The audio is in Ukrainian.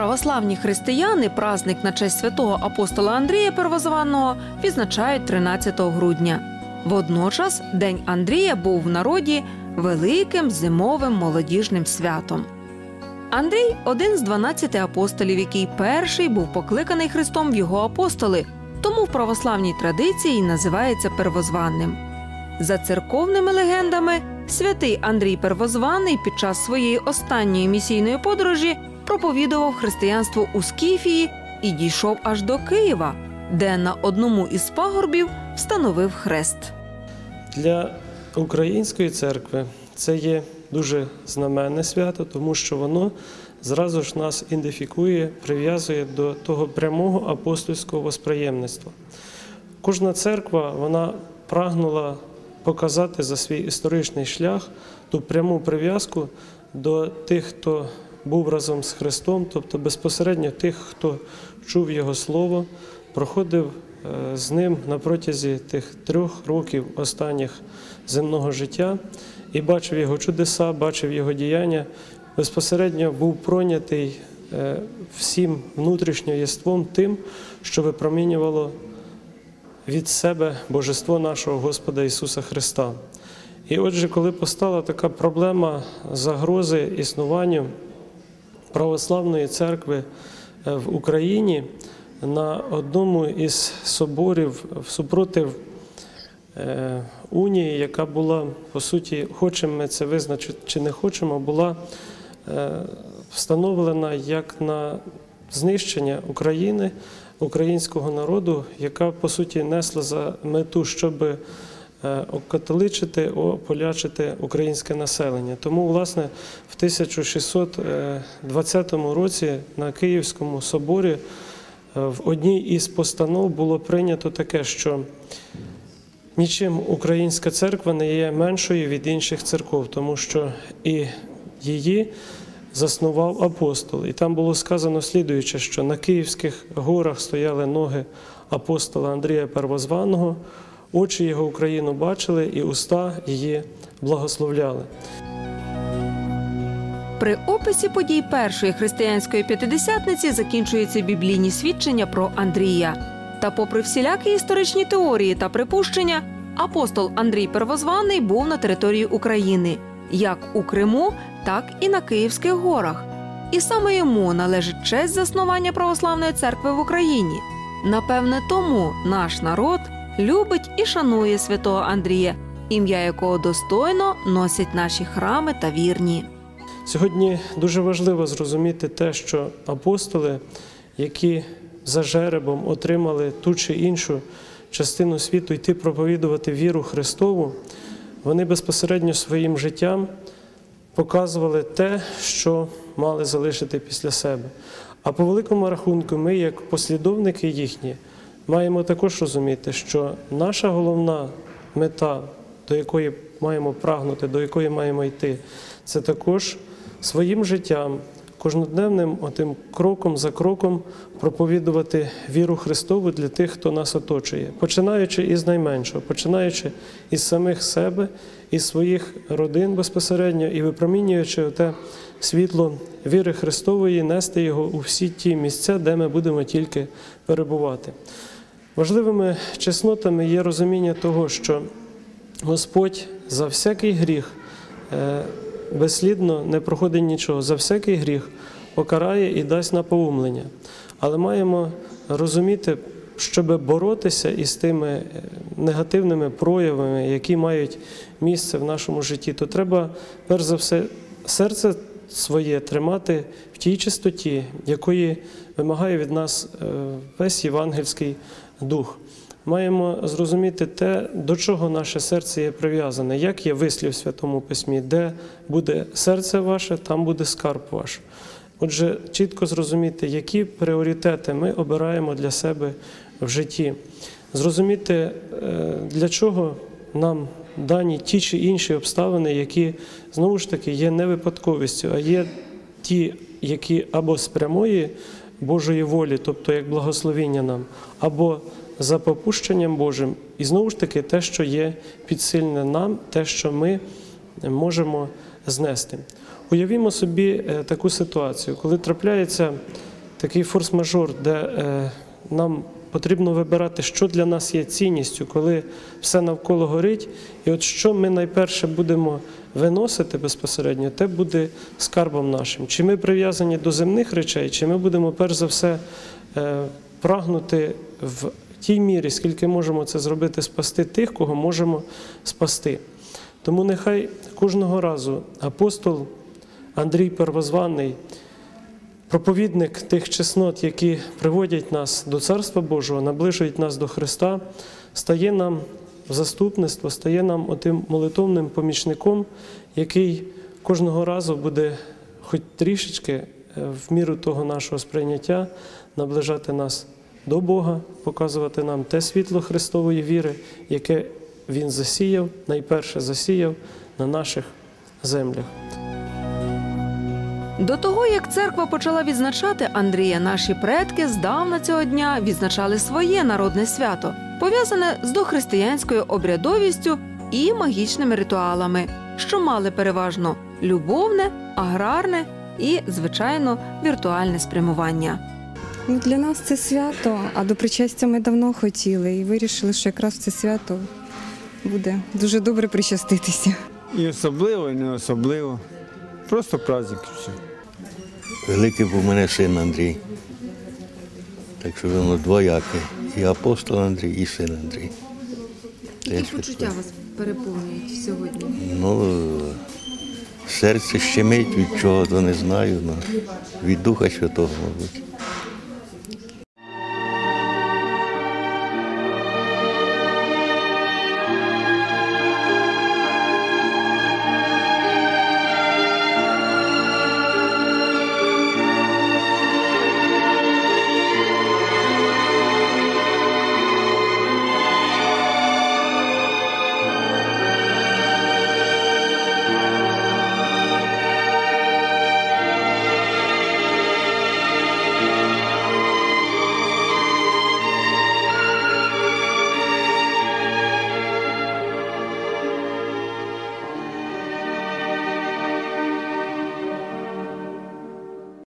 Православні християни праздник на честь святого апостола Андрія Первозванного відзначають 13 грудня. Водночас День Андрія був в народі великим зимовим молодіжним святом. Андрій один з 12 апостолів, який перший був покликаний Христом в його апостоли, тому в православній традиції називається первозванним. За церковними легендами, святий Андрій Первозваний під час своєї останньої місійної подорожі проповідував християнство у Скіфії і дійшов аж до Києва, де на одному із пагорбів встановив хрест. Для української церкви це є дуже знаменне свято, тому що воно зразу ж нас ідентифікує, прив'язує до того прямого апостольського восприємництва. Кожна церква вона прагнула показати за свій історичний шлях ту пряму прив'язку до тих, хто був разом з Христом, тобто безпосередньо тих, хто чув Його Слово, проходив е, з ним на протязі тих трьох років останніх земного життя і бачив його чудеса, бачив його діяння, безпосередньо був пройнятий е, всім внутрішньо єством тим, що випромінювало від себе Божество нашого Господа Ісуса Христа. І отже, коли постала така проблема загрози існуванню православної церкви е, в Україні, на одному із соборів супротив е, унії, яка була, по суті, хочемо ми це визначити чи не хочемо, була е, встановлена як на знищення України, українського народу, яка по суті несла за мету, щоб е, окатоличити, ополячити українське населення. Тому, власне, в 1620 році на Київському соборі е, в одній із постанов було прийнято таке, що нічим українська церква не є меншою від інших церков, тому що і її заснував апостол. І там було сказано слідуюче, що на Київських горах стояли ноги апостола Андрія Первозваного, очі його Україну бачили, і уста її благословляли. При описі подій першої християнської п'ятидесятниці закінчуються біблійні свідчення про Андрія. Та, попри всілякі історичні теорії та припущення, апостол Андрій Первозваний був на території України, як у Криму, так і на Київських горах. І саме йому належить честь заснування православної церкви в Україні. Напевне, тому наш народ любить і шанує святого Андрія, ім'я якого достойно носять наші храми та вірні. Сьогодні дуже важливо зрозуміти те, що апостоли, які за жеребом отримали ту чи іншу частину світу йти проповідувати віру Христову, вони безпосередньо своїм життям показували те, що мали залишити після себе. А по великому рахунку, ми, як послідовники їхні, маємо також розуміти, що наша головна мета, до якої маємо прагнути, до якої маємо йти, це також своїм життям, кожнодневним отим кроком за кроком проповідувати віру Христову для тих, хто нас оточує, починаючи із найменшого, починаючи із самих себе, із своїх родин безпосередньо і випромінюючи те світло віри Христової, нести його у всі ті місця, де ми будемо тільки перебувати. Важливими чеснотами є розуміння того, що Господь за всякий гріх е, безслідно не проходить нічого, за всякий гріх покарає і дасть напоумлення. Але маємо розуміти, щоб боротися із тими е, негативними проявами, які мають місце в нашому житті, то треба, перш за все, серце своє тримати в тій чистоті, якої вимагає від нас е, весь євангельський дух. Маємо зрозуміти те, до чого наше серце є прив'язане, як є вислів в Святому Письмі, де буде серце ваше, там буде скарб ваш. Отже, чітко зрозуміти, які пріоритети ми обираємо для себе в житті, зрозуміти, е, для чого нам дані ті чи інші обставини, які знову ж таки є не випадковістю, а є ті, які або з прямої Божої волі, тобто як благословіння нам, або за попущенням Божим, і знову ж таки те, що є підсильне нам, те, що ми можемо знести. Уявімо собі е, таку ситуацію, коли трапляється такий форс-мажор, де е, нам потрібно вибирати, що для нас є цінністю, коли все навколо горить. І от що ми найперше будемо виносити безпосередньо, те буде скарбом нашим. Чи ми прив'язані до земних речей, чи ми будемо перш за все е, прагнути в тій мірі, скільки можемо це зробити, спасти тих, кого можемо спасти. Тому нехай кожного разу апостол Андрій Первозваний, проповідник тих чеснот, які приводять нас до Царства Божого, наближують нас до Христа, стає нам заступництво, стає нам отим молитовним помічником, який кожного разу буде хоч трішечки е, в міру того нашого сприйняття наближати нас до Бога, показувати нам те світло Христової віри, яке Він засіяв, найперше засіяв на наших землях. До того, як церква почала відзначати Андрія, наші предки здавна цього дня відзначали своє народне свято, пов'язане з дохристиянською обрядовістю і магічними ритуалами, що мали переважно любовне, аграрне і, звичайно, віртуальне спрямування. Ну, для нас це свято, а до причастя ми давно хотіли і вирішили, що якраз це свято буде дуже добре причаститися. І особливо, і не особливо. Просто праздник все. Великий був у мене син Андрій. Так що воно двояке. І апостол Андрій, і син Андрій. Які почуття вас переповнюють сьогодні? Ну, серце щемить від чого, то не знаю, але від Духа Святого, мабуть.